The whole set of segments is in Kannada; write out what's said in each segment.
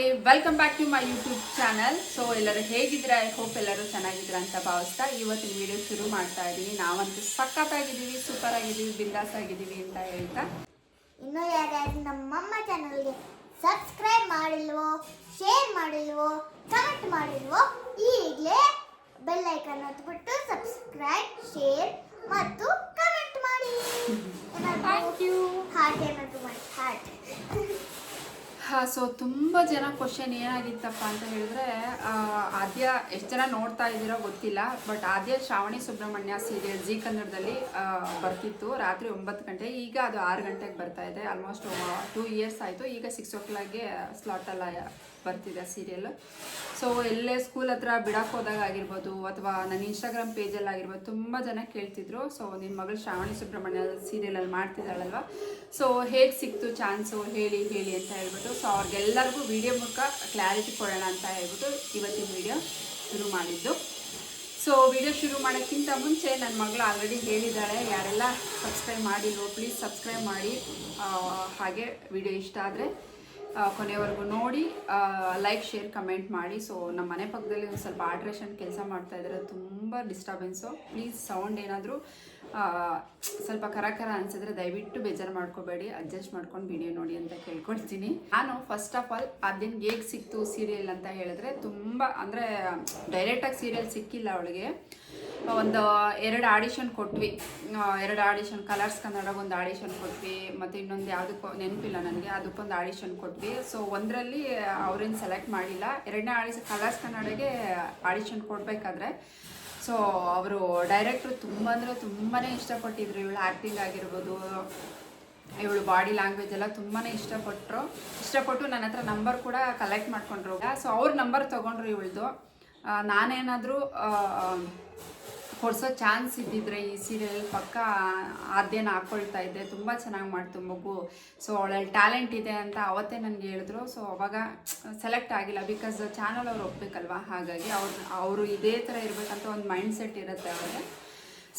Family welcome back to my YouTube channel. So ಎಲ್ಲರೂ ಹೇಗಿದ್ದೀರಾ? ಐ ಹೋಪ್ ಎಲ್ಲರೂ ಚೆನ್ನಾಗಿದ್ದೀರಾ ಅಂತ ಭಾವಿಸ್ತಾ ಇವತ್ತಿನ ವಿಡಿಯೋ ಶುರು ಮಾಡ್ತಾ ಇದ್ದೀವಿ ನಾವಂತೂ ಸಖತ್ತಾಗಿದ್ದೀವಿ ಸೂಪರ್ ಆಗಿದ್ದೀವಿ ಬಿಂದಾಸ್ ಆಗಿದ್ದೀವಿ ಅಂತ ಹೇಳ್ತಾ. ಇನ್ನೂ ಯಾರ್ಯಾರು ನಮ್ಮಮ್ಮ ಚಾನಲ್ಗೆ ಸಬ್ಸ್ಕ್ರೈಬ್ ಮಾಡಿಲ್ವೋ ಶೇರ್ ಮಾಡಿಲ್ವೋ ಕಮೆಂಟ್ ಮಾಡಿಲ್ವೋ ಈಗಲೇ ಬೆಲ್ ಐಕನ್ ಒತ್ಬಿಟ್ಟು ಸಬ್ಸ್ಕ್ರೈಬ್ ಶೇರ್ ಮತ್ತು ಕಮೆಂಟ್ ಮಾಡಿ. ಥ್ಯಾಂಕ್ ಯು ಹಾರ್ಟ್ ಏನಾದರೂ ಮಾಡಿ ಹಾರ್ಟ್ ಹಾ ಸೊ ತುಂಬ ಜನ ಕ್ವಶನ್ ಏನಾಗಿತ್ತಪ್ಪ ಅಂತ ಹೇಳಿದ್ರೆ ಆದ್ಯ ಎಷ್ಟು ಜನ ನೋಡ್ತಾ ಇದ್ದೀರೋ ಗೊತ್ತಿಲ್ಲ but Adya Shravani Subramanya serial Zee ಕನ್ನಡದಲ್ಲಿ ಬರ್ತಿತ್ತು. ರಾತ್ರಿ ಒಂಬತ್ತು ಗಂಟೆ, ಈಗ ಅದು ಆರು ಗಂಟೆಗೆ ಬರ್ತಾ ಇದೆ. ಆಲ್ಮೋಸ್ಟ್ ಟೂ ಇಯರ್ಸ್ ಆಯಿತು. ಈಗ ಸಿಕ್ಸ್ ಓ ಕ್ಲಾಕ್ಗೆ ಸ್ಲಾಟೆಲ್ಲ ಬರ್ತಿದೆ ಸೀರಿಯಲ್ ಸೊ ಎಲ್ಲೇ ಸ್ಕೂಲ್ ಹತ್ರ ಬಿಡಕ್ಕೆ ಹೋದಾಗ ಆಗಿರ್ಬೋದು ಅಥವಾ ನನ್ನ ಇನ್ಸ್ಟಾಗ್ರಾಮ್ ಪೇಜಲ್ಲಿ ಆಗಿರ್ಬೋದು ತುಂಬ ಜನ ಕೇಳ್ತಿದ್ರು. ಸೊ ನಿಮ್ಮ ಮಗಳು ಶ್ರಾವಣಿ ಸುಬ್ರಹ್ಮಣ್ಯ ಸೀರಿಯಲಲ್ಲಿ ಮಾಡ್ತಿದ್ದಾಳಲ್ವ? ಸೊ ಹೇಗೆ ಸಿಕ್ತು ಚಾನ್ಸು ಹೇಳಿ ಹೇಳಿ ಅಂತ ಹೇಳ್ಬಿಟ್ಟು ಸೊ ಅವ್ರಿಗೆಲ್ಲರಿಗೂ ವಿಡಿಯೋ ಮೂಲಕ ಕ್ಲಾರಿಟಿ ಕೊಡೋಣ ಅಂತ ಹೇಳ್ಬಿಟ್ಟು ಇವತ್ತಿನ ವಿಡಿಯೋ ಶುರು ಮಾಡಿದ್ದು. ಸೊ ವಿಡಿಯೋ ಶುರು ಮಾಡೋಕ್ಕಿಂತ ಮುಂಚೆ ನನ್ನ ಮಗಳು ಆಲ್ರೆಡಿ ಹೇಳಿದ್ದಾಳೆ. ಯಾರೆಲ್ಲ ಸಬ್ಸ್ಕ್ರೈಬ್ ಮಾಡಿಲ್ವೋ ಪ್ಲೀಸ್ ಸಬ್ಸ್ಕ್ರೈಬ್ ಮಾಡಿ. ಹಾಗೆ ವಿಡಿಯೋ ಇಷ್ಟ ಆದರೆ ಕೊನೆವರೆಗೂ ನೋಡಿ ಲೈಕ್ ಶೇರ್ ಕಮೆಂಟ್ ಮಾಡಿ. ಸೊ ನಮ್ಮ ಮನೆ ಪಕ್ಕದಲ್ಲಿ ಒಂದು ಸ್ವಲ್ಪ ಆಲ್ಟ್ರೇಷನ್ ಕೆಲಸ ಮಾಡ್ತಾ ಇದ್ದಾರೆ ತುಂಬ ಡಿಸ್ಟರ್ಬೆನ್ಸು ಪ್ಲೀಸ್ ಸೌಂಡ್ ಏನಾದರೂ ಸ್ವಲ್ಪ ಕರ ಕರ ಅನ್ಸಿದ್ರೆ ದಯವಿಟ್ಟು ಬೇಜಾರು ಮಾಡ್ಕೋಬೇಡಿ. ಅಡ್ಜಸ್ಟ್ ಮಾಡ್ಕೊಂಡು ವಿಡಿಯೋ ನೋಡಿ ಅಂತ ಕೇಳ್ಕೊಡ್ತೀನಿ. ನಾನು ಫಸ್ಟ್ ಆಫ್ ಆಲ್ ಅದನ್ನ ಹೇಗೆ ಸಿಕ್ತು ಸೀರಿಯಲ್ ಅಂತ ಹೇಳಿದ್ರೆ, ತುಂಬ ಅಂದರೆ ಡೈರೆಕ್ಟಾಗಿ ಸೀರಿಯಲ್ ಸಿಕ್ಕಿಲ್ಲ ಅವಳಿಗೆ. ಒಂದು ಎರಡು ಆಡಿಷನ್ ಕೊಟ್ವಿ. ಎರಡು ಆಡಿಷನ್ ಕಲರ್ಸ್ ಕನ್ನಡ ಒಂದು ಆಡಿಷನ್ ಕೊಟ್ವಿ, ಮತ್ತು ಇನ್ನೊಂದು ಯಾವುದಕ್ಕೂ ನೆನಪಿಲ್ಲ ನನಗೆ, ಅದಕ್ಕೊಂದು ಆಡಿಷನ್ ಕೊಟ್ವಿ. ಸೊ ಒಂದರಲ್ಲಿ ಅವ್ರೇನು ಸೆಲೆಕ್ಟ್ ಮಾಡಿಲ್ಲ. ಎರಡನೇ ಆಡಿಷನ್ ಕಲರ್ಸ್ ಕನ್ನಡಗೆ ಆಡಿಷನ್ ಕೊಡಬೇಕಾದ್ರೆ ಸೊ ಅವರು ಡೈರೆಕ್ಟ್ರು ತುಂಬ ಅಂದರೆ ತುಂಬಾ ಇಷ್ಟಪಟ್ಟಿದ್ರು. ಇವಳು ಆ್ಯಕ್ಟಿಂಗ್ ಆಗಿರ್ಬೋದು, ಇವಳು ಬಾಡಿ ಲ್ಯಾಂಗ್ವೇಜ್ ಎಲ್ಲ ತುಂಬಾ ಇಷ್ಟಪಟ್ಟರು ಇಷ್ಟಪಟ್ಟು ನನ್ನ ಹತ್ರ ನಂಬರ್ ಕೂಡ ಕಲೆಕ್ಟ್ ಮಾಡ್ಕೊಂಡ್ರು. ಸೊ ಅವ್ರ ನಂಬರ್ ತೊಗೊಂಡ್ರು ಇವಳ್ದು. ನಾನೇನಾದರೂ ಕೊಡ್ಸೋ ಚಾನ್ಸ್ ಇದ್ದಿದ್ರೆ ಈ ಸೀರಿಯಲ್ ಪಕ್ಕ ಆದ್ಯನ ಹಾಕ್ಕೊಳ್ತಾ ಇದ್ದೆ. ತುಂಬ ಚೆನ್ನಾಗಿ ಮಾಡ್ತು ಮಗು. ಸೊ ಅವಳಲ್ಲಿ ಟ್ಯಾಲೆಂಟ್ ಇದೆ ಅಂತ ಅವತ್ತೇ ನನಗೆ ಹೇಳಿದ್ರು. ಸೊ ಅವಾಗ ಸೆಲೆಕ್ಟ್ ಆಗಿಲ್ಲ ಬಿಕಾಸ್ ಚಾನಲ್ ಅವ್ರು ಒಪ್ಪಬೇಕಲ್ವಾ ಹಾಗಾಗಿ ಅವ್ರು, ಅವರು ಇದೇ ಥರ ಇರಬೇಕಂತ ಒಂದು ಮೈಂಡ್ ಸೆಟ್ ಇರುತ್ತೆ ಅವ್ರಿಗೆ.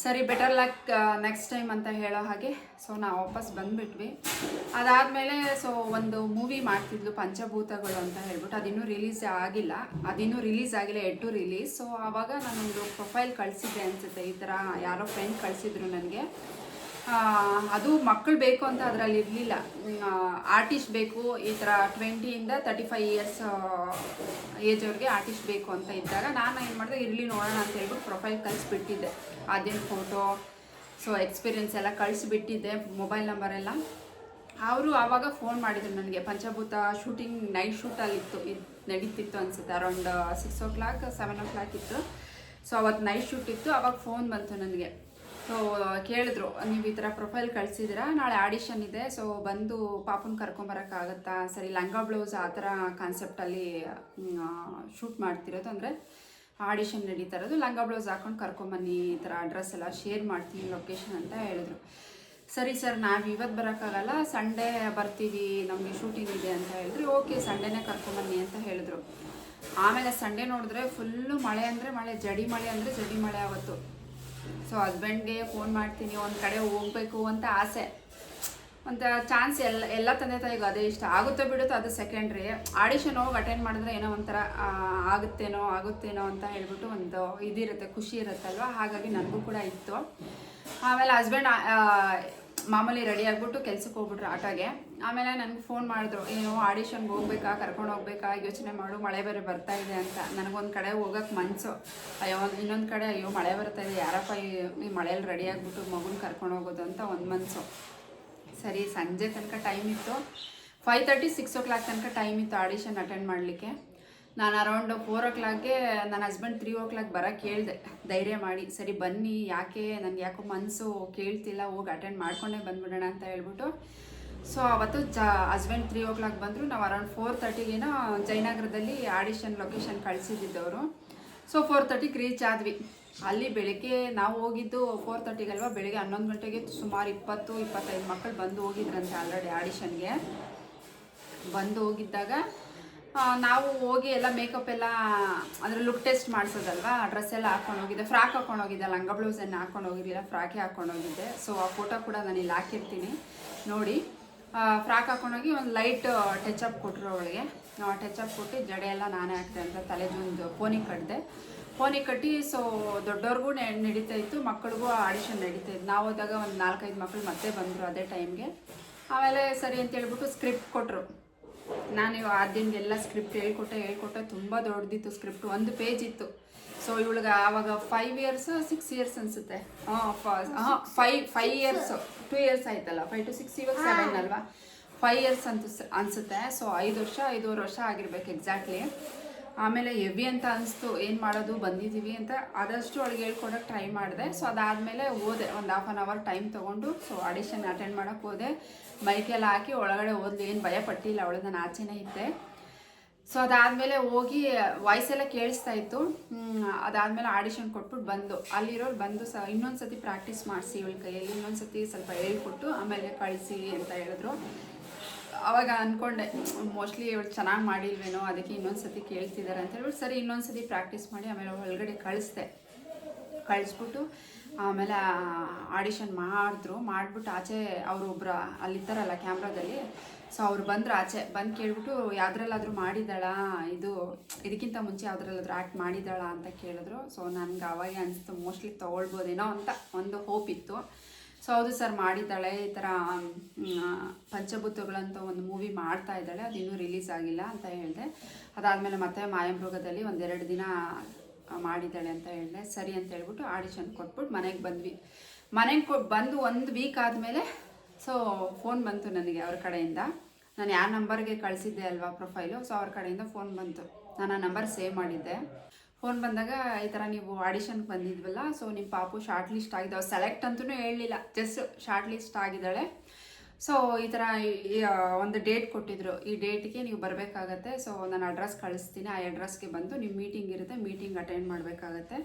ಸರಿ ಬೆಟರ್ ಲಕ್ ನೆಕ್ಸ್ಟ್ ಟೈಮ್ ಅಂತ ಹೇಳೋ ಹಾಗೆ. ಸೊ ನಾ ವಾಪಸ್ ಬಂದುಬಿಟ್ವಿ. ಅದಾದಮೇಲೆ ಸೊ ಒಂದು ಮೂವಿ ಮಾಡ್ತಿದ್ಲು, ಪಂಚಭೂತಗಳು ಅಂತ ಹೇಳ್ಬಿಟ್ಟು. ಅದಿನ್ನೂ ರಿಲೀಸ್ ಆಗಿಲ್ಲ. ಅದಿನ್ನೂ ರಿಲೀಸ್ ಆಗಿಲ್ಲ ಎಟ್ಟು ರಿಲೀಸ್ ಸೊ ಆವಾಗ ನಾನೊಂದು ಪ್ರೊಫೈಲ್ ಕಳಿಸಿದ್ದೆ ಅನಿಸುತ್ತೆ. ಈ ಥರ ಯಾರೋ ಫ್ರೆಂಡ್ ಕಳಿಸಿದ್ರು ನನಗೆ. ಅದು ಮಕ್ಕಳು ಬೇಕು ಅಂತ ಅದರಲ್ಲಿ ಇರಲಿಲ್ಲ. ಆರ್ಟಿಸ್ಟ್ ಬೇಕು, ಈ ಥರ ಟ್ವೆಂಟಿಯಿಂದ ತರ್ಟಿ ಫೈವ್ ಇಯರ್ಸ್ ಏಜ್ ಅವ್ರಿಗೆ ಆರ್ಟಿಸ್ಟ್ ಬೇಕು ಅಂತ ಇದ್ದಾಗ ನಾನು ಏನು ಮಾಡಿದೆ, ಇರಲಿ ನೋಡೋಣ ಅಂತ ಹೇಳ್ಬಿಟ್ಟು ಪ್ರೊಫೈಲ್ ಕಳಿಸ್ಬಿಟ್ಟಿದ್ದೆ. ಅದೇನು ಫೋಟೋ ಸೊ ಎಕ್ಸ್ಪೀರಿಯೆನ್ಸ್ ಎಲ್ಲ ಕಳಿಸ್ಬಿಟ್ಟಿದ್ದೆ ಮೊಬೈಲ್ ನಂಬರೆಲ್ಲ ಅವರು ಆವಾಗ ಫೋನ್ ಮಾಡಿದ್ರು ನನಗೆ. ಪಂಚಭೂತ ಶೂಟಿಂಗ್ ನೈಟ್ ಶೂಟಲ್ಲಿತ್ತು ಇದು ನಡೀತಿತ್ತು ಅನಿಸುತ್ತೆ. Around six o'clock seven o'clock ಇತ್ತು. ಸೊ ಅವತ್ತು ನೈಟ್ ಶೂಟ್ ಇತ್ತು. ಅವಾಗ ಫೋನ್ ಬಂತು ನನಗೆ. ಸೊ ಕೇಳಿದ್ರು, ನೀವು ಈ ಥರ ಪ್ರೊಫೈಲ್ ಕಳಿಸಿದ್ದೀರಾ? ನಾಳೆ ಆಡಿಷನ್ ಇದೆ. ಸೊ ಬಂದು ಪಾಪನ ಕರ್ಕೊಂಬರೋಕ್ಕಾಗತ್ತಾ ಸರಿ, ಲಂಗ ಬ್ಲೌಸ್ ಆ ಥರ ಕಾನ್ಸೆಪ್ಟಲ್ಲಿ ಶೂಟ್ ಮಾಡ್ತಿರೋದು ಅಂದರೆ ಆಡಿಷನ್ ನಡೀತಾ ಇರೋದು. ಲಂಗ ಬ್ಲೌಸ್ ಹಾಕೊಂಡು ಕರ್ಕೊಂಬನ್ನಿ ಈ ಥರ ಅಡ್ರೆಸ್ ಎಲ್ಲ ಶೇರ್ ಮಾಡ್ತೀನಿ ಲೊಕೇಶನ್ ಅಂತ ಹೇಳಿದ್ರು. ಸರಿ ಸರ್, ನಾವು ಇವತ್ತು ಬರೋಕ್ಕಾಗಲ್ಲ ಸಂಡೇ ಬರ್ತೀವಿ. ನಮಗೆ ಶೂಟಿಂಗ್ ಇದೆ ಅಂತ ಹೇಳಿದ್ರು. ಓಕೆ ಸಂಡೇನೇ ಕರ್ಕೊಂಬನ್ನಿ ಅಂತ ಹೇಳಿದ್ರು. ಆಮೇಲೆ ಸಂಡೇ ನೋಡಿದ್ರೆ ಫುಲ್ಲು ಮಳೆ ಅಂದರೆ ಮಳೆ, ಜಡಿ ಮಳೆ ಅಂದರೆ ಜಡಿ ಮಳೆ ಆವತ್ತು ಸೊ ಹಸ್ಬೆಂಡ್ಗೆ ಫೋನ್ ಮಾಡ್ತೀನಿ, ಒಂದು ಕಡೆ ಹೋಗ್ಬೇಕು ಅಂತ ಆಸೆ. ಒಂದು ಚಾನ್ಸ್ ಎಲ್ಲ ಎಲ್ಲ ತಂದೆ ತಾಯಿಗೂ ಅದೇ ಇಷ್ಟ. ಆಗುತ್ತೋ ಬಿಡುತ್ತೋ ಅದು ಸೆಕೆಂಡ್ರಿ ಆಡಿಷನ್ ಹೋಗಿ ಅಟೆಂಡ್ ಮಾಡಿದ್ರೆ ಏನೋ ಒಂಥರ ಆಗುತ್ತೇನೋ ಆಗುತ್ತೇನೋ ಅಂತ ಹೇಳ್ಬಿಟ್ಟು ಒಂದು ಇದಿರುತ್ತೆ, ಖುಷಿ ಇರುತ್ತಲ್ವ? ಹಾಗಾಗಿ ನನಗೂ ಕೂಡ ಇತ್ತು. ಆಮೇಲೆ ಹಸ್ಬೆಂಡ್ ಮಾಮೂಲಿ ರೆಡಿ ಆಗಿಬಿಟ್ಟು ಕೆಲ್ಸಕ್ಕೆ ಹೋಗ್ಬಿಟ್ರು ಆಟೋಗೆ. ಆಮೇಲೆ ನನಗೆ ಫೋನ್ ಮಾಡಿದ್ರು, ಏನು ಆಡಿಷನ್ಗೆ ಹೋಗ್ಬೇಕಾ? ಕರ್ಕೊಂಡು ಹೋಗ್ಬೇಕಾ? ಯೋಚನೆ ಮಾಡು, ಮಳೆ ಬೇರೆ ಬರ್ತಾ ಇದೆ ಅಂತ. ನನಗೊಂದು ಕಡೆ ಹೋಗೋಕೆ ಮನಸ್ಸು ಅಯ್ಯೋ, ಇನ್ನೊಂದು ಕಡೆ ಅಯ್ಯೋ, ಮಳೆ ಬರ್ತಾ ಇದೆ. ಯಾರಪ್ಪ ಈ ಮಳೆಯಲ್ಲಿ ರೆಡಿ ಆಗಿಬಿಟ್ಟು ಮಗುನ ಕರ್ಕೊಂಡು ಹೋಗೋದು ಅಂತ ಒಂದು ಮನಸ್ಸು ಸರಿ, ಸಂಜೆ ತನಕ ಟೈಮ್ ಇತ್ತು. Five thirty six o'clock ತನಕ ಟೈಮ್ ಇತ್ತು ಆಡಿಷನ್ ಅಟೆಂಡ್ ಮಾಡಲಿಕ್ಕೆ. ನಾನು ಅರೌಂಡ್ ಫೋರ್ ಓ ಕ್ಲಾಕ್ಗೆ ನನ್ನ ಹಸ್ಬೆಂಡ್ ತ್ರೀ ಓ ಕ್ಲಾಕ್ ಬರೋಕ್ಕೆ ಕೇಳಿದೆ ಧೈರ್ಯ ಮಾಡಿ, ಸರಿ ಬನ್ನಿ, ಯಾಕೆ? ನನಗೆ ಯಾಕೋ ಮನಸ್ಸು ಕೇಳ್ತಿಲ್ಲ, ಹೋಗಿ ಅಟೆಂಡ್ ಮಾಡ್ಕೊಂಡೇ ಬಂದ್ಬಿಡೋಣ ಅಂತ ಹೇಳ್ಬಿಟ್ಟು. ಸೊ ಅವತ್ತು ಜ ಹಸ್ಬೆಂಡ್ ತ್ರೀ ಓ ಕ್ಲಾಕ್ ಬಂದರು. ನಾವು ಅರೌಂಡ್ ಫೋರ್ ತರ್ಟಿಗೇನೋ ಜಯನಗರದಲ್ಲಿ ಆಡಿಷನ್ ಲೊಕೇಶನ್ ಕಳಿಸಿದ್ದವರು ಸೊ ಫೋರ್ ತರ್ಟಿಗೆ ರೀಚ್ ಆದ್ವಿ. ಅಲ್ಲಿ ಬೆಳಗ್ಗೆ ನಾವು ಹೋಗಿದ್ದು ಫೋರ್ ತರ್ಟಿಗಲ್ವಾ ಬೆಳಗ್ಗೆ ಹನ್ನೊಂದು ಗಂಟೆಗೆ ಸುಮಾರು ಇಪ್ಪತ್ತು, ಇಪ್ಪತ್ತೈದು ಮಕ್ಕಳು ಬಂದು ಹೋಗಿದ್ರಂತೆ ಆಲ್ರೆಡಿ ಆಡಿಷನ್ಗೆ ಬಂದು ಹೋಗಿದ್ದಾಗ ನಾವು ಹೋಗಿ ಎಲ್ಲ ಮೇಕಪ್ ಎಲ್ಲ, ಅಂದರೆ ಲುಕ್ ಟೆಸ್ಟ್ ಮಾಡಿಸೋದಲ್ವಾ? ಡ್ರೆಸ್ ಎಲ್ಲ ಹಾಕೊಂಡು ಹೋಗಿದ್ದೆ. ಫ್ರಾಕ್ ಹಾಕೊಂಡು ಹೋಗಿದ್ದೆ, ಲಂಗ ಬ್ಲೌಸನ್ನು ಹಾಕೊಂಡು ಹೋಗಿರಲಿಲ್ಲ ಫ್ರಾಕೇ ಹಾಕೊಂಡು ಹೋಗಿದ್ದೆ. ಸೊ ಆ ಫೋಟೋ ಕೂಡ ನಾನು ಇಲ್ಲಿ ಹಾಕಿರ್ತೀನಿ. ನೋಡಿ. ಫ್ರಾಕ್ ಹಾಕೊಂಡೋಗಿ ಒಂದು ಲೈಟ್ ಟಚ್ ಅಪ್ ಕೊಟ್ಟರು ಅವಳಿಗೆ. ಅಪ್ ಕೊಟ್ಟು ಜಡೆ ಎಲ್ಲ ನಾನೇ ಹಾಕಿದೆ ಅಂತ ತಲೆಗೊಂದು ಪೋನಿ ಕಟ್ಟಿದೆ ಪೋನಿ ಕಟ್ಟಿ ಸೊ ದೊಡ್ಡವ್ರಿಗೂ ನಡೀತಾ ಇತ್ತು, ಮಕ್ಕಳಿಗೂ ಆಡಿಷನ್ ನಡೀತಾ ಇತ್ತು. ನಾವು ಹೋದಾಗ ಒಂದು ನಾಲ್ಕೈದು ಮಕ್ಕಳು ಮತ್ತೆ ಬಂದರು ಅದೇ ಟೈಮ್ಗೆ ಆಮೇಲೆ ಸರಿ ಅಂತ ಹೇಳ್ಬಿಟ್ಟು ಸ್ಕ್ರಿಪ್ಟ್ ಕೊಟ್ಟರು ನಾನು ಇವಾಗ ಆದ್ಯಂಗೆಲ್ಲ ಸ್ಕ್ರಿಪ್ಟ್ ಹೇಳ್ಕೊಟ್ಟೆ ಹೇಳ್ಕೊಟ್ಟೆ, ತುಂಬ ದೊಡ್ಡದಿತ್ತು ಸ್ಕ್ರಿಪ್ಟ್ ಒಂದು ಪೇಜ್ ಇತ್ತು. ಸೊ ಇವಳಿಗೆ ಆವಾಗ ಫೈವ್ ಇಯರ್ಸ್ ಸಿಕ್ಸ್ ಇಯರ್ಸ್ ಅನ್ಸುತ್ತೆ. ಹಾಂ five five years two years ಆಯ್ತಲ್ಲ. ಫೈವ್ ಟು ಸಿಕ್ಸ್ ಇವಾಗ ಸೆವೆನ್ ಅಲ್ವಾ? ಫೈವ್ ಇಯರ್ಸ್ ಅಂತ ಅನ್ಸುತ್ತೆ. ಸೊ ಐದು ವರ್ಷ, ಐದೂವರೆ ವರ್ಷ ಆಗಿರ್ಬೇಕು ಎಕ್ಸಾಕ್ಟ್ಲಿ ಆಮೇಲೆ ಹೆವಿ ಅಂತ ಅನಿಸ್ತು, ಏನು ಮಾಡೋದು ಬಂದಿದ್ದೀವಿ ಅಂತ ಆದಷ್ಟು ಅವಳಿಗೆ ಹೇಳ್ಕೊಡೋಕೆ ಟ್ರೈ ಮಾಡಿದೆ. ಸೊ ಅದಾದಮೇಲೆ ಓದೆ ಒಂದು ಹಾಫ್ ಆನ್ ಅವರ್ ಟೈಮ್ ತೊಗೊಂಡು ಸೊ ಆಡಿಷನ್ ಅಟೆಂಡ್ ಮಾಡೋಕ್ಕೆ ಹೋದೆ. ಮೈಕೆಲ್ಲ ಹಾಕಿ ಒಳಗಡೆ ಓದ್ಲಿ ಏನು ಭಯ ಪಟ್ಟಿಲ್ಲ ಅವಳು ನಾನು ಇದ್ದೆ. ಸೊ ಅದಾದಮೇಲೆ ಹೋಗಿ ವಾಯ್ಸ್ ಎಲ್ಲ ಕೇಳಿಸ್ತಾ ಇತ್ತು. ಅದಾದ್ಮೇಲೆ ಆಡಿಷನ್ ಕೊಟ್ಬಿಟ್ಟು ಬಂದು, ಅಲ್ಲಿರೋರು ಬಂದು ಸ ಇನ್ನೊಂದು ಸತಿ ಪ್ರಾಕ್ಟೀಸ್ ಮಾಡಿಸಿ, ಇವಳ ಕೈಯಲ್ಲಿ ಇನ್ನೊಂದು ಸತಿ ಸ್ವಲ್ಪ ಹೇಳ್ಕೊಟ್ಟು, ಆಮೇಲೆ ಕಳಿಸಿ ಅಂತ ಹೇಳಿದ್ರು. ಅವಾಗ ಅಂದ್ಕೊಂಡೆ ಮೋಸ್ಟ್ಲಿ ಇವಳು ಚೆನ್ನಾಗಿ ಮಾಡಿಲ್ವೇನೋ, ಅದಕ್ಕೆ ಇನ್ನೊಂದು ಸತಿ ಕೇಳ್ತಿದ್ದಾರೆ ಅಂತ ಹೇಳ್ಬಿಟ್ಟು ಸರಿ ಇನ್ನೊಂದು ಸತಿ ಪ್ರಾಕ್ಟೀಸ್ ಮಾಡಿ ಆಮೇಲೆ ಒಳಗಡೆ ಕಳಿಸ್ದೆ. ಕಳಿಸ್ಬಿಟ್ಟು ಆಮೇಲೆ ಆಡಿಷನ್ ಮಾಡಿದ್ರು. ಮಾಡಿಬಿಟ್ಟು ಆಚೆ ಅವರು ಒಬ್ರು ಅಲ್ಲಿದ್ದಾರಲ್ಲ ಕ್ಯಾಮ್ರಾದಲ್ಲಿ, ಸೊ ಅವ್ರು ಬಂದರು ಆಚೆ. ಬಂದು ಕೇಳಿಬಿಟ್ಟು, ಯಾವ್ದ್ರಲ್ಲಾದರೂ ಮಾಡಿದ್ದಾಳ? ಇದು, ಇದಕ್ಕಿಂತ ಮುಂಚೆ ಯಾವ್ದ್ರಲ್ಲಾದರೂ ಆ್ಯಕ್ಟ್ ಮಾಡಿದ್ದಾಳ? ಅಂತ ಕೇಳಿದ್ರು. ಸೊ ನನಗೆ ಅವಾಗ ಅನಿಸ್ತು, ಮೋಸ್ಟ್ಲಿ ತೊಗೊಳ್ಬೋದೇನೋ ಅಂತ. ಒಂದು ಹೋಪ್ ಇತ್ತು. ಸೊ ಹೌದು ಸರ್ ಮಾಡಿದ್ದಾಳೆ. ಈ ಥರ ಪಂಚಭೂತಗಳಂತ ಒಂದು ಮೂವಿ ಮಾಡ್ತಾ ಇದ್ದಾಳೆ. ಅದು ಇನ್ನೂ ರಿಲೀಸ್ ಆಗಿಲ್ಲ ಅಂತ ಹೇಳಿದೆ. ಅದಾದಮೇಲೆ ಮತ್ತೆ ಮಾಯಮೃಗದಲ್ಲಿ ಒಂದೆರಡು ದಿನ ಮಾಡಿದ್ದಾಳೆ ಅಂತ ಹೇಳಿದೆ. ಸರಿ ಅಂತ ಹೇಳ್ಬಿಟ್ಟು ಆಡಿಷನ್ ಕೊಟ್ಬಿಟ್ಟು ಮನೆಗೆ ಬಂದ್ವಿ. ಮನೆಗೆ ಕೊ, ಬಂದು ಒಂದು ವೀಕ್ ಆದಮೇಲೆ ಸೊ ಫೋನ್ ಬಂತು ನನಗೆ ಅವ್ರ ಕಡೆಯಿಂದ. ನಾನು ಯಾರ ನಂಬರ್ಗೆ ಕಳಿಸಿದ್ದೆ ಅಲ್ವಾ ಪ್ರೊಫೈಲು ಸೊ ಅವ್ರ ಕಡೆಯಿಂದ ಫೋನ್ ಬಂತು. ನಾನು ಆ ನಂಬರ್ ಸೇವ್ ಮಾಡಿದ್ದೆ. ಫೋನ್ ಬಂದಾಗ ಈ ಥರ ನೀವು ಆಡಿಷನ್ಗೆ ಬಂದಿದ್ವಲ್ಲ ಸೊ ನಿಮ್ಮ ಪಾಪು ಶಾರ್ಟ್ ಲಿಸ್ಟ್ ಆಗಿದ್ದಾವೆ ಸೆಲೆಕ್ಟ್ ಅಂತೂ ಹೇಳಲಿಲ್ಲ ಜಸ್ಟ್ ಶಾರ್ಟ್ ಲಿಸ್ಟ್ ಆಗಿದ್ದಾಳೆ. ಸೊ ಈ ಥರ ಒಂದು ಡೇಟ್ ಕೊಟ್ಟಿದ್ರು. ಈ ಡೇಟ್ಗೆ ನೀವು ಬರಬೇಕಾಗತ್ತೆ ಸೊ ನಾನು ಅಡ್ರೆಸ್ ಕಳಿಸ್ತೀನಿ. ಆ ಅಡ್ರೆಸ್ಗೆ ಬಂದು ನಿಮ್ಮ ಮೀಟಿಂಗ್ ಇರುತ್ತೆ ಮೀಟಿಂಗ್ ಅಟೆಂಡ್ ಮಾಡಬೇಕಾಗತ್ತೆ.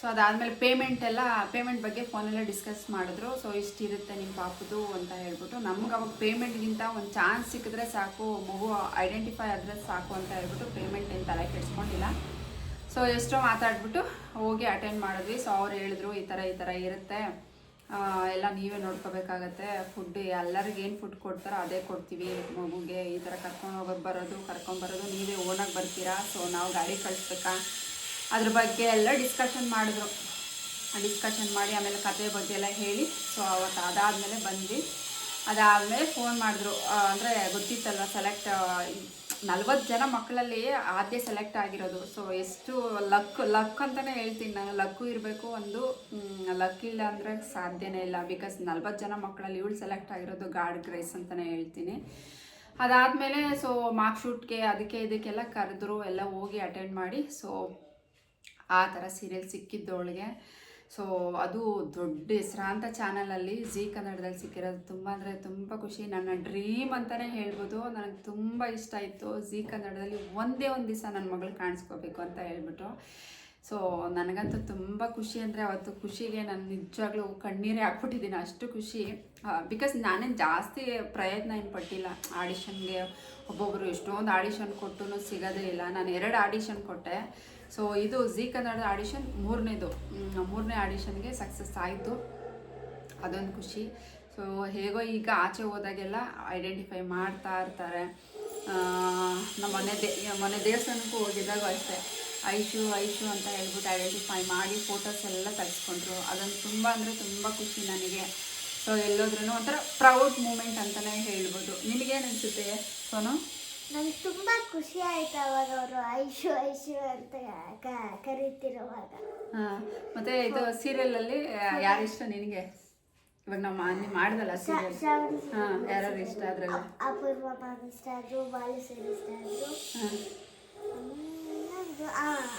ಸೊ ಅದಾದಮೇಲೆ ಪೇಮೆಂಟ್ ಎಲ್ಲ ಪೇಮೆಂಟ್ ಬಗ್ಗೆ ಫೋನೆಲ್ಲ ಡಿಸ್ಕಸ್ ಮಾಡಿದ್ರು. ಸೊ ಇಷ್ಟಿರುತ್ತೆ ನಿಮ್ಮ ಪಾಪದು ಅಂತ ಹೇಳ್ಬಿಟ್ಟು, ನಮ್ಗೆ ಅವಾಗ ಪೇಮೆಂಟ್ಗಿಂತ ಒಂದು ಚಾನ್ಸ್ ಸಿಕ್ಕಿದ್ರೆ ಸಾಕು, ಮಗು ಐಡೆಂಟಿಫೈ ಆದರೆ ಸಾಕು ಅಂತ ಹೇಳ್ಬಿಟ್ಟು ಪೇಮೆಂಟ್ ಏನು ತಲೆ ಕೆಡಿಸ್ಕೊಂಡಿಲ್ಲ. ಸೊ ಎಷ್ಟೋ ಮಾತಾಡ್ಬಿಟ್ಟು ಹೋಗಿ ಅಟೆಂಡ್ ಮಾಡಿದ್ವಿ. ಸೊ ಅವ್ರು ಹೇಳಿದ್ರು, ಈ ಥರ ಈ ಥರ ಇರುತ್ತೆ. ಎಲ್ಲ ನೀವೇ ನೋಡ್ಕೋಬೇಕಾಗತ್ತೆ. ಫುಡ್ ಎಲ್ಲರಿಗೆ ಏನು ಫುಡ್ ಕೊಡ್ತಾರೋ ಅದೇ ಕೊಡ್ತೀವಿ. ಮಗುಗೆ ಈ ಥರ ಕರ್ಕೊಂಡು ಹೋಗೋದು ಬರೋದು ಕರ್ಕೊಂಬರೋದು ನೀವೇ ಓನಾಗಿ ಬರ್ತೀರಾ? ಸೊ ನಾವು ಗಾಡಿ ಕಳಿಸ್ಬೇಕಾ? ಅದ್ರ ಬಗ್ಗೆ ಎಲ್ಲ ಡಿಸ್ಕಷನ್ ಮಾಡಿದ್ರು. ಡಿಸ್ಕಷನ್ ಮಾಡಿ, ಆಮೇಲೆ ಕತೆ ಬಗ್ಗೆ ಎಲ್ಲ ಹೇಳಿ ಸೊ ಅವತ್ತು ಅದಾದಮೇಲೆ ಬಂದ್ವಿ. ಅದಾದಮೇಲೆ ಫೋನ್ ಮಾಡಿದ್ರು. ಅಂದರೆ ಗೊತ್ತಿತ್ತಲ್ವ ಸೆಲೆಕ್ಟ್ ನಲ್ವತ್ತು ಜನ ಮಕ್ಕಳಲ್ಲಿ ಆದ್ಯ ಸೆಲೆಕ್ಟ್ ಆಗಿರೋದು. ಸೊ ಎಷ್ಟು ಲಕ್ ಲಕ್ ಅಂತಲೇ ಹೇಳ್ತೀನಿ ನಾನು. ಲಕ್ಕು ಇರಬೇಕು ಒಂದು ಲಕ್ ಇಲ್ಲ ಅಂದರೆ ಸಾಧ್ಯನೇ ಇಲ್ಲ. ಬಿಕಾಸ್ ನಲ್ವತ್ತು ಜನ ಮಕ್ಕಳಲ್ಲಿ ಇವಳು ಸೆಲೆಕ್ಟ್ ಆಗಿರೋದು ಗಾಡ್ ಗ್ರೇಸ್ ಅಂತಲೇ ಹೇಳ್ತೀನಿ. ಅದಾದಮೇಲೆ ಸೊ ಮಾರ್ಕ್ ಶೂಟ್ಗೆ ಅದಕ್ಕೆ ಇದಕ್ಕೆಲ್ಲ ಕರೆದ್ರು, ಎಲ್ಲ ಹೋಗಿ ಅಟೆಂಡ್ ಮಾಡಿ. ಸೊ ಆ ಥರ ಸೀರಿಯಲ್ ಸಿಕ್ಕಿದ್ದು ಅವಳಿಗೆ. ಸೊ ಅದು ದೊಡ್ಡ ಹೆಸರಾಂತ ಚಾನಲಲ್ಲಿ ಜಿ ಕನ್ನಡದಲ್ಲಿ ಸಿಕ್ಕಿರೋದು ತುಂಬ ಅಂದರೆ ತುಂಬ ಖುಷಿ. ನನ್ನ ಡ್ರೀಮ್ ಅಂತಲೇ ಹೇಳ್ಬೋದು. ನನಗೆ ತುಂಬ ಇಷ್ಟ ಇತ್ತು ಜಿ ಕನ್ನಡದಲ್ಲಿ ಒಂದೇ ಒಂದು ದಿವಸ ನನ್ನ ಮಗಳು ಕಾಣಿಸ್ಕೋಬೇಕು ಅಂತ ಹೇಳ್ಬಿಟ್ಟು. ಸೊ ನನಗಂತೂ ತುಂಬ ಖುಷಿ ಅಂದರೆ ಅವತ್ತು ಖುಷಿಗೆ ನಾನು ನಿಜವಾಗ್ಲೂ ಕಣ್ಣೀರೇ ಹಾಕ್ಬಿಟ್ಟಿದ್ದೀನಿ. ಅಷ್ಟು ಖುಷಿ. ಬಿಕಾಸ್ ನಾನೇನು ಜಾಸ್ತಿ ಪ್ರಯತ್ನ ಏನು ಪಟ್ಟಿಲ್ಲ. ಆಡಿಷನ್ಗೆ ಒಬ್ಬೊಬ್ಬರು ಎಷ್ಟೊಂದು ಆಡಿಷನ್ ಕೊಟ್ಟು ಸಿಗೋದೇ ಇಲ್ಲ. ನಾನು ಎರಡು ಆಡಿಷನ್ ಕೊಟ್ಟೆ. ಸೊ ಇದು ಜಿ ಕನ್ನಡದ ಆಡಿಷನ್ ಮೂರನೇದು. ಮೂರನೇ ಆಡಿಷನ್ಗೆ ಸಕ್ಸಸ್ ಆಯಿತು. ಅದೊಂದು ಖುಷಿ. ಸೊ ಹೇಗೋ ಈಗ ಆಚೆ ಹೋದಾಗೆಲ್ಲ ಐಡೆಂಟಿಫೈ ಮಾಡ್ತಾ ಇರ್ತಾರೆ. ನಮ್ಮ ಮನೆ ದೇ, ಮನೆ ದೇವಸ್ಥಾನಕ್ಕೂ ಹೋಗಿದ್ದಾಗ ಅಷ್ಟೇ. ಐಶು ಐಶು ಅಂತ ಹೇಳ್ಬಿಟ್ಟು ಐಡೆಂಟಿಫೈ ಮಾಡಿ ಫೋಟೋಸ್ ಎಲ್ಲ ತೆಗೆಸ್ಕೊಂಡ್ರು ಅದೊಂದು ತುಂಬ ಅಂದರೆ ತುಂಬ ಖುಷಿ ನನಗೆ. ಸೊ ಎಲ್ಲೋದ್ರೂ ಒಂಥರ ಪ್ರೌಡ್ ಮೂಮೆಂಟ್ ಅಂತಲೇ ಹೇಳ್ಬೋದು. ನಿನಗೇನು ಅನಿಸುತ್ತೆ, ಸೋನು? ನಂಗೆ ತುಂಬ ಖುಷಿ ಆಯ್ತು ಅವಾಗ ಅವರು ಐಶು ಐಶು ಅಂತ ಕ- ಕರೀತಿರುವಾಗ. ಹಾಂ ಮತ್ತು ಇದು ಸೀರಿಯಲಲ್ಲಿ ಯಾರು ಇಷ್ಟ ನಿನಗೆ? ಇವಾಗ ನಾವು ಅನ್ನಿ ಮಾಡ್ದಲ್ಲ ಸೀರಿಯಲ್? ಶ್ರಾವಣ್ ಹಾಂ ಯಾರು ಇಷ್ಟ ಅದರಲ್ಲಿ? ಅಪೂರ್ವ ಮ್ಯಾಮ್ ಇಷ್ಟ ಆದ್ರು ಬಾಲು ಸರ್ ಇಷ್ಟ ಆದ್ರು ಹಾಂ.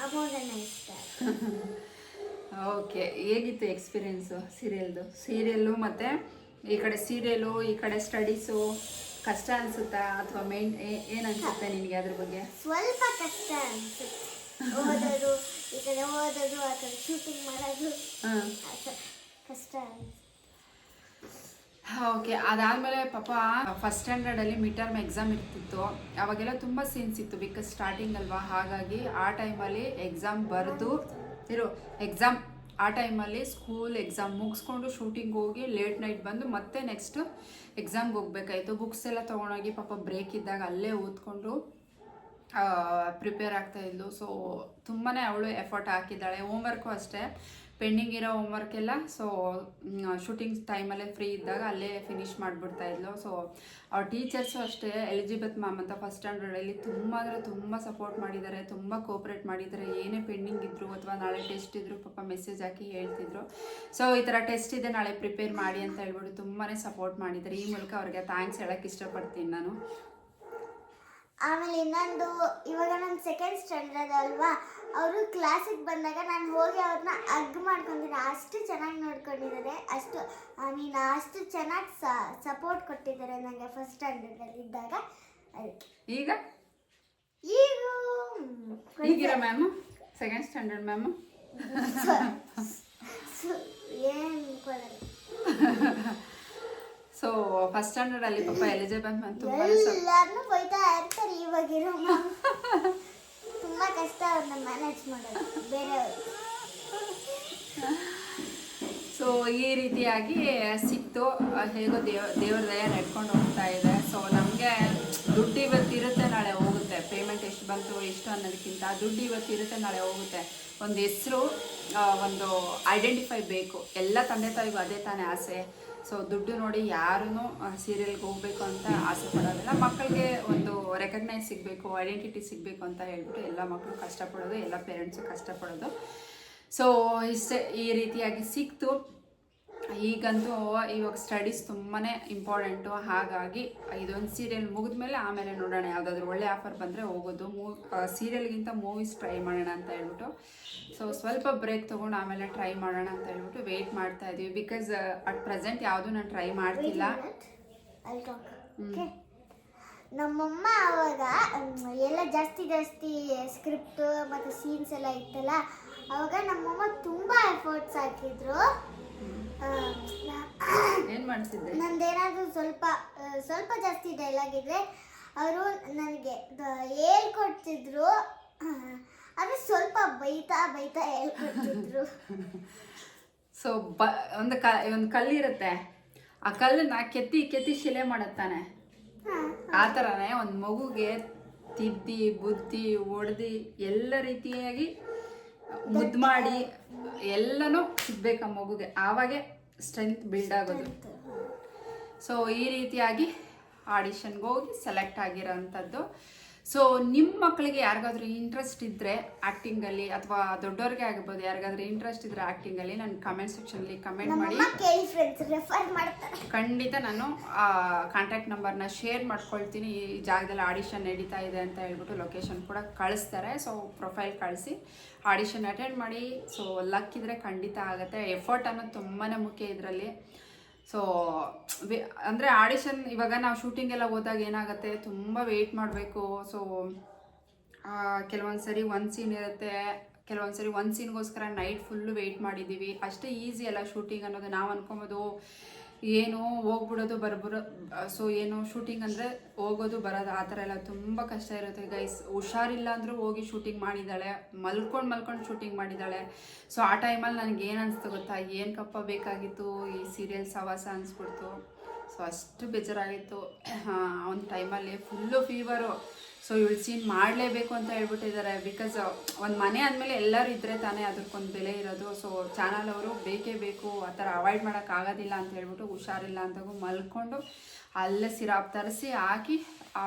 ಅಮೋಘಣ್ಣ ಇಷ್ಟ. ಆದ್ರು. ಓಕೆ ಹೇಗಿತ್ತು ಎಕ್ಸ್ಪೀರಿಯೆನ್ಸು ಸೀರಿಯಲ್ದು? ಸೀರಿಯಲ್ಲು ಮತ್ತು ಈ ಕಡೆ ಸೀರಿಯಲು ಈ ಕಡೆ ಸ್ಟಡೀಸು? ಕಷ್ಟ ಅನ್ಸುತ್ತಾ ಅಥವಾ ಮೇನ್ ಏನು ಅನ್ಸುತ್ತೆ ನಿನಗೆ ಅದ್ರ ಬಗ್ಗೆ? ಸ್ವಲ್ಪ ಕಷ್ಟ ಅನ್ಸುತ್ತೆ. ಓದೋದು ಈ ಕಡೆ ಓದೋದು ಆ ಕಡೆ ಶೂಟಿಂಗ್ ಮಾಡೋದು ಹಾಂ. ಕಷ್ಟ ಅನ್ಸುತ್ತೆ. ಓಕೆ ಅದಾದಮೇಲೆ ಪಾಪ ಫಸ್ಟ್ ಸ್ಟ್ಯಾಂಡರ್ಡಲ್ಲಿ ಮಿಡ್ ಟರ್ಮ್ ಎಕ್ಸಾಮ್ ಇರ್ತಿತ್ತು. ಅವಾಗೆಲ್ಲ ತುಂಬ ಸೀನ್ಸ್ ಇತ್ತು. ಬಿಕಾಸ್ ಸ್ಟಾರ್ಟಿಂಗ್ ಅಲ್ವಾ? ಹಾಗಾಗಿ ಆ ಟೈಮಲ್ಲಿ ಎಕ್ಸಾಮ್ ಬರೆದು ಇರು ಎಕ್ಸಾಮ್ ಆ ಟೈಮಲ್ಲಿ ಸ್ಕೂಲ್ ಎಕ್ಸಾಮ್ ಮುಗಿಸ್ಕೊಂಡು ಶೂಟಿಂಗ್ ಹೋಗಿ ಲೇಟ್ ನೈಟ್ ಬಂದು ಮತ್ತೆ ನೆಕ್ಸ್ಟ್ ಎಕ್ಸಾಮ್ಗೆ ಹೋಗ್ಬೇಕಾಯ್ತು. ಬುಕ್ಸ್ ಎಲ್ಲ ತೊಗೊಂಡೋಗಿ ಪಾಪ ಬ್ರೇಕ್ ಇದ್ದಾಗ ಅಲ್ಲೇ ಓದ್ಕೊಂಡು ಪ್ರಿಪೇರ್ ಆಗ್ತಾ ಇದ್ಲು. ಸೊ ತುಂಬಾ ಅವಳು ಎಫರ್ಟ್ ಹಾಕಿದ್ದಾಳೆ. ಹೋಮ್ವರ್ಕು ಅಷ್ಟೇ. ಪೆಂಡಿಂಗ್ ಇರೋ ಹೋಮ್ವರ್ಕ್ ಎಲ್ಲ ಸೊ ಶೂಟಿಂಗ್ ಟೈಮಲ್ಲೇ ಫ್ರೀ ಇದ್ದಾಗ ಅಲ್ಲೇ ಫಿನಿಶ್ ಮಾಡಿಬಿಡ್ತಾ ಇದ್ಲು. ಸೊ ಅವ್ರ ಟೀಚರ್ಸು ಅಷ್ಟೇ ಎಲಿಜಿಬೆತ್ ಮ್ಯಾಮ್ ಅಂತ ಫಸ್ಟ್ ಸ್ಟ್ಯಾಂಡರ್ಡಲ್ಲಿ ತುಂಬ ಅಂದರೆ ತುಂಬ ಸಪೋರ್ಟ್ ಮಾಡಿದ್ದಾರೆ, ತುಂಬ ಕೋಪ್ರೇಟ್ ಮಾಡಿದ್ದಾರೆ. ಏನೇ ಪೆಂಡಿಂಗ್ ಇದ್ದರು ಅಥವಾ ನಾಳೆ ಟೆಸ್ಟ್ ಇದ್ದರು ಪಾಪ ಮೆಸೇಜ್ ಹಾಕಿ ಹೇಳ್ತಿದ್ರು. ಸೊ ಈ ಥರ ಟೆಸ್ಟ್ ಇದೆ, ನಾಳೆ ಪ್ರಿಪೇರ್ ಮಾಡಿ ಅಂತ ಹೇಳ್ಬಿಟ್ಟು ತುಂಬಾ ಸಪೋರ್ಟ್ ಮಾಡಿದ್ದಾರೆ. ಈ ಮೂಲಕ ಅವ್ರಿಗೆ ಥ್ಯಾಂಕ್ಸ್ ಹೇಳೋಕ್ಕೆ ಇಷ್ಟಪಡ್ತೀನಿ ನಾನು. ಆಮೇಲೆ ಇನ್ನೊಂದು ಇವಾಗ ನಾನು ಸೆಕೆಂಡ್ ಸ್ಟ್ಯಾಂಡರ್ಡ್ ಅಲ್ವಾ? ಅವರು ಕ್ಲಾಸಿಗೆ ಬಂದಾಗ ನಾನು ಹೋಗಿ ಅವ್ರನ್ನ ಅಗ್ ಮಾಡ್ಕೊಂಡಿದ್ದೆ ಅಷ್ಟು ಚೆನ್ನಾಗಿ ನೋಡ್ಕೊಂಡಿದ್ದಾರೆ. ಅಷ್ಟು ಐ ಮೀನ್ ಅಷ್ಟು ಚೆನ್ನಾಗಿ ಸಪೋರ್ಟ್ ಕೊಟ್ಟಿದ್ದಾರೆ ನನಗೆ ಫಸ್ಟ್ ಸ್ಟ್ಯಾಂಡರ್ಡಲ್ಲಿ ಇದ್ದಾಗ. ಅದಕ್ಕೆ. ಈಗ? ಈಗ ಈಗಿರೋ ಮ್ಯಾಮು ಸೆಕೆಂಡ್ ಸ್ಟ್ಯಾಂಡರ್ಡ್ ಮ್ಯಾಮು ಏನು ಕೊಡಲ್ಲ ಸೊ ಫಸ್ಟ್ ಸ್ಟ್ಯಾಂಡರ್ಡ್ ಅಲ್ಲಿ ಪಾಪ ಎಲಿಜಬೆತ್ ಮ್ಯಾಮ್ ತುಂಬಾ ಎಲ್ಲಾರನ್ನೂ ಬೈತಾ ಇರ್ತಾರೆ ಇವಾಗಿರೋ. ತುಂಬಾ ಕಷ್ಟ ಅವ್ರನ್ನ ಮ್ಯಾನೇಜ್ ಮಾಡೋದು ಬೇರೆಯವರು ಸೊ ಈ ರೀತಿಯಾಗಿ ಸಿಕ್ತು. ಹೇಗೋ ದೇವ ದೇವ್ರ ದಯ ನಡ್ಕೊಂಡು ಹೋಗ್ತಾ ಇದೆ. ಸೊ ನಮಗೆ ದುಡ್ಡು ಇವತ್ತಿರುತ್ತೆ ನಾಳೆ ಹೋಗುತ್ತೆ. ಪೇಮೆಂಟ್ ಎಷ್ಟು ಬಂತು ಎಷ್ಟು ಅನ್ನೋದಕ್ಕಿಂತ ದುಡ್ಡು ಇವತ್ತಿರುತ್ತೆ ನಾಳೆ ಹೋಗುತ್ತೆ. ಒಂದು ಹೆಸರು ಒಂದು ಐಡೆಂಟಿಫೈ ಬೇಕು. ಎಲ್ಲ ತಂದೆ ತಾಯಿಗೂ ಅದೇ ತಾನೇ ಆಸೆ. ಸೊ ದುಡ್ಡು ನೋಡಿ ಯಾರೂ ಸೀರಿಯಲ್ಗೆ ಹೋಗಬೇಕು ಅಂತ ಆಸೆ ಪಡೋದಿಲ್ಲ. ಮಕ್ಕಳಿಗೆ ಒಂದು ರೆಕಗ್ನೈಸ್ ಸಿಗಬೇಕು ಐಡೆಂಟಿಟಿ ಸಿಗಬೇಕು ಅಂತ ಹೇಳ್ಬಿಟ್ಟು ಎಲ್ಲ ಮಕ್ಕಳು ಕಷ್ಟಪಡೋದು, ಎಲ್ಲ ಪೇರೆಂಟ್ಸು ಕಷ್ಟಪಡೋದು. ಸೊ ಇಷ್ಟೇ ಈ ರೀತಿಯಾಗಿ ಸಿಕ್ತು. ಈಗಂತೂ ಇವಾಗ ಸ್ಟಡೀಸ್ ತುಂಬಾ ಇಂಪಾರ್ಟೆಂಟು ಹಾಗಾಗಿ ಇದೊಂದು ಸೀರಿಯಲ್ ಮುಗಿದ ಮೇಲೆ ಆಮೇಲೆ ನೋಡೋಣ. ಯಾವುದಾದ್ರೂ ಒಳ್ಳೆ ಆಫರ್ ಬಂದರೆ ಹೋಗೋದು. ಮೂ ಸೀರಿಯಲ್ಗಿಂತ ಮೂವೀಸ್ ಟ್ರೈ ಮಾಡೋಣ ಅಂತ ಹೇಳ್ಬಿಟ್ಟು. ಸೊ ಸ್ವಲ್ಪ ಬ್ರೇಕ್ ತೊಗೊಂಡು ಆಮೇಲೆ ಟ್ರೈ ಮಾಡೋಣ ಅಂತ ಹೇಳ್ಬಿಟ್ಟು ವೆಯ್ಟ್ ಮಾಡ್ತಾ ಇದ್ದೀವಿ ಬಿಕಾಸ್ ಅಟ್ ಪ್ರೆಸೆಂಟ್ ಯಾವುದು ನಾನು ಟ್ರೈ ಮಾಡ್ತಿಲ್ಲ. ನಮ್ಮಮ್ಮ ಅವಾಗ ಎಲ್ಲ ಜಾಸ್ತಿ ಜಾಸ್ತಿ ಸ್ಕ್ರಿಪ್ಟು ಮತ್ತು ಸೀನ್ಸ್ ಎಲ್ಲ ಇತ್ತಲ್ಲ ಅವಾಗ ನಮ್ಮಮ್ಮ ತುಂಬ ಎಫರ್ಟ್ಸ್ ಹಾಕಿದ್ರು. ಏನು ಮಾಡ್ತಿದ್ದೆ? ನಂದೇನಾದ್ರೂ ಸ್ವಲ್ಪ ಸ್ವಲ್ಪ ಜಾಸ್ತಿ ಡೈಲಾಗ್ ಇದ್ರೆ ಅವರು ನನಗೆ ಹೇಳ್ಕೊಡ್ತಿದ್ರು. ಅದು ಸ್ವಲ್ಪ ಬೈತಾ ಬೈತಾ ಹೇಳ್ಕೊಡ್ತಿದ್ರು. ಸೊ ಬ ಒಂದು ಕ ಒಂದು ಕಲ್ಲಿರುತ್ತೆ ಆ ಕಲ್ಲನ್ನ ಕೆತ್ತಿ ಕೆತ್ತಿ ಶಿಲೆ ಮಾಡುತ್ತಾನೆ. ಆ ಥರನೇ ಒಂದು ಮಗುಗೆ ತಿದ್ದಿ ಬುದ್ಧಿ ಹೊಡೆದಿ ಎಲ್ಲ ರೀತಿಯಾಗಿ ಮುದ್ದು ಮಾಡಿ ಎಲ್ಲನೂ ಸಿಗ್ಬೇಕು ಆ ಮಗುಗೆ. ಆವಾಗೆ ಸ್ಟ್ರೆಂತ್ ಬಿಲ್ಡ್ ಆಗೋದು. ಸೊ ಈ ರೀತಿಯಾಗಿ ಆಡಿಷನ್ಗೆ ಹೋಗಿ ಸೆಲೆಕ್ಟ್ ಆಗಿರೋಂಥದ್ದು. ಸೊ ನಿಮ್ಮ ಮಕ್ಕಳಿಗೆ ಯಾರಿಗಾದ್ರೂ ಇಂಟ್ರೆಸ್ಟ್ ಇದ್ದರೆ ಆ್ಯಕ್ಟಿಂಗಲ್ಲಿ ಅಥವಾ ದೊಡ್ಡವ್ರಿಗೆ ಆಗ್ಬೋದು ಯಾರಿಗಾದ್ರೂ ಇಂಟ್ರೆಸ್ಟ್ ಇದ್ದರೆ ಆ್ಯಕ್ಟಿಂಗಲ್ಲಿ ನನ್ನ ಕಮೆಂಟ್ ಸೆಕ್ಷನಲ್ಲಿ ಕಮೆಂಟ್ ಮಾಡಿ. ಕೇಳಿ ಫ್ರೆಂಡ್ಸ್ ರೆಫರ್ ಮಾಡ್ತಾರೆ. ಖಂಡಿತ ನಾನು ಕಾಂಟ್ಯಾಕ್ಟ್ ನಂಬರ್ನ ಶೇರ್ ಮಾಡ್ಕೊಳ್ತೀನಿ. ಈ ಜಾಗದಲ್ಲಿ ಆಡಿಷನ್ ನಡೀತಾ ಇದೆ ಅಂತ ಹೇಳ್ಬಿಟ್ಟು ಲೊಕೇಶನ್ ಕೂಡ ಕಳಿಸ್ತಾರೆ. ಸೊ ಪ್ರೊಫೈಲ್ ಕಳಿಸಿ ಆಡಿಷನ್ ಅಟೆಂಡ್ ಮಾಡಿ. ಸೊ ಲಕ್ ಇದ್ದರೆ ಖಂಡಿತ ಆಗುತ್ತೆ. ಎಫರ್ಟ್ ಅನ್ನೋದು ತುಂಬಾ ಮುಖ್ಯ ಇದರಲ್ಲಿ. ಸೊ ಅಂದರೆ ಆಡಿಷನ್ ಇವಾಗ ನಾವು ಶೂಟಿಂಗ್ ಎಲ್ಲ ಹೋದಾಗ ಏನಾಗುತ್ತೆ? ತುಂಬ ವೆಯ್ಟ್ ಮಾಡಬೇಕು. ಸೊ ಕೆಲವೊಂದು ಸರಿ ಒಂದು ಸೀನ್ ಇರುತ್ತೆ. ಕೆಲವೊಂದು ಸರಿ ಒಂದು ಸೀನ್ಗೋಸ್ಕರ ನೈಟ್ ಫುಲ್ಲು ವೆಯ್ಟ್ ಮಾಡಿದ್ದೀವಿ ಅಷ್ಟೇ ಈಸಿ ಅಲ್ಲ ಶೂಟಿಂಗ್ ಅನ್ನೋದು. ನಾವು ಅನ್ಕೊಬೋದು ಏನು ಹೋಗ್ಬಿಡೋದು ಬರ್ಬಿಡೋ ಸೊ ಏನು ಶೂಟಿಂಗ್ ಅಂದರೆ ಹೋಗೋದು ಬರೋದು ಆ ಥರ ಎಲ್ಲ ತುಂಬ ಕಷ್ಟ ಇರುತ್ತೆ ಗೈಸ್ ಹುಷಾರಿಲ್ಲ ಅಂದರೂ ಹೋಗಿ ಶೂಟಿಂಗ್ ಮಾಡಿದ್ದಾಳೆ, ಮಲ್ಕೊಂಡು ಮಲ್ಕೊಂಡು ಶೂಟಿಂಗ್ ಮಾಡಿದ್ದಾಳೆ. ಸೊ ಆ ಟೈಮಲ್ಲಿ ನನಗೆ ಏನು ಅನಿಸ್ತು ಗೊತ್ತಾ? ಏನು ಕಪ್ಪ ಬೇಕಾಗಿತ್ತು ಈ ಸೀರಿಯಲ್ ಸವಾಸ ಅನಿಸ್ಬಿಡ್ತು. ಸೊ ಅಷ್ಟು ಬೇಜಾರಾಗಿತ್ತು. ಒಂದು ಟೈಮಲ್ಲಿ ಫುಲ್ಲು ಫೀವರು ಸೊ ಇವಳು ಸೀನ್ ಮಾಡಲೇಬೇಕು ಅಂತ ಹೇಳ್ಬಿಟ್ಟಿದ್ದಾರೆ. ಬಿಕಾಸ್ ಒಂದು ಮನೆ ಆದಮೇಲೆ ಎಲ್ಲರೂ ಇದ್ದರೆ ತಾನೇ ಅದಕ್ಕೊಂದು ಬೆಲೆ ಇರೋದು. ಸೊ ಚಾನಲ್ ಅವರು ಬೇಕೇ ಬೇಕು ಆ ಥರ ಅವಾಯ್ಡ್ ಮಾಡೋಕ್ಕಾಗೋದಿಲ್ಲ ಅಂತ ಹೇಳ್ಬಿಟ್ಟು ಹುಷಾರಿಲ್ಲ ಅಂತಾಗೂ ಮಲ್ಕೊಂಡು ಅಲ್ಲೇ ಸಿರಾಪ್ ತರಿಸಿ ಹಾಕಿ ಆ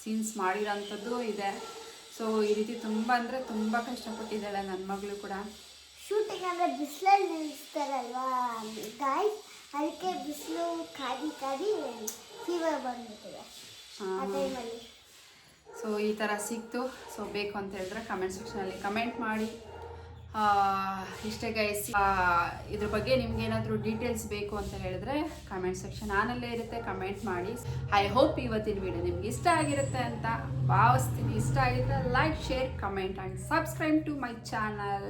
ಸೀನ್ಸ್ ಮಾಡಿರೋಂಥದ್ದು ಇದೆ. ಸೊ ಈ ರೀತಿ ತುಂಬ ಅಂದರೆ ತುಂಬ ಕಷ್ಟಪಟ್ಟಿದ್ದಾಳೆ ನನ್ನ ಮಗಳು ಕೂಡ. ಶೂಟಿಂಗ್ ಅಂದರೆ ಬಿಸಿಲಲ್ಲಿ ನಿಲ್ಲಿಸ್ತಾರಲ್ವಾ ಅದಕ್ಕೆ ಬಿಸಿಲು ಕಾದಿ ಕಾದಿ ಫೀವರ್ ಬಂದ್ಬಿಟ್ಟಿದೆ. ಆ ಟೈಮಲ್ಲಿ ಸೊ ಈ ಥರ ಸಿಕ್ತು. ಸೊ ಬೇಕು ಅಂತ ಹೇಳಿದ್ರೆ ಕಮೆಂಟ್ ಸೆಕ್ಷನಲ್ಲಿ ಕಮೆಂಟ್ ಮಾಡಿ. ಇಷ್ಟೇ ಗೈಸ್ ಇದ್ರ ಬಗ್ಗೆ ನಿಮ್ಗೆ ಏನಾದರೂ ಡೀಟೇಲ್ಸ್ ಬೇಕು ಅಂತ ಹೇಳಿದ್ರೆ ಕಮೆಂಟ್ ಸೆಕ್ಷನ್ ಆನಲ್ಲೇ ಇರುತ್ತೆ. ಕಮೆಂಟ್ ಮಾಡಿ. ಐ ಹೋಪ್ ಇವತ್ತಿನ ವಿಡಿಯೋ ನಿಮ್ಗೆ ಇಷ್ಟ ಆಗಿರುತ್ತೆ ಅಂತ ಭಾವಿಸ್ತೀನಿ. ಇಷ್ಟ ಆಗಿದ್ರೆ like share comment and subscribe to my channel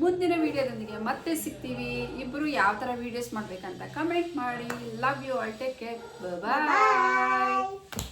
ಮುಂದಿನ ವಿಡಿಯೋದೊಂದಿಗೆ ಮತ್ತೆ ಸಿಗ್ತೀವಿ. ಇಬ್ಬರು ಯಾವ ಥರ ವೀಡಿಯೋಸ್ ಮಾಡಬೇಕಂತ ಕಮೆಂಟ್ ಮಾಡಿ. Love you all take care bye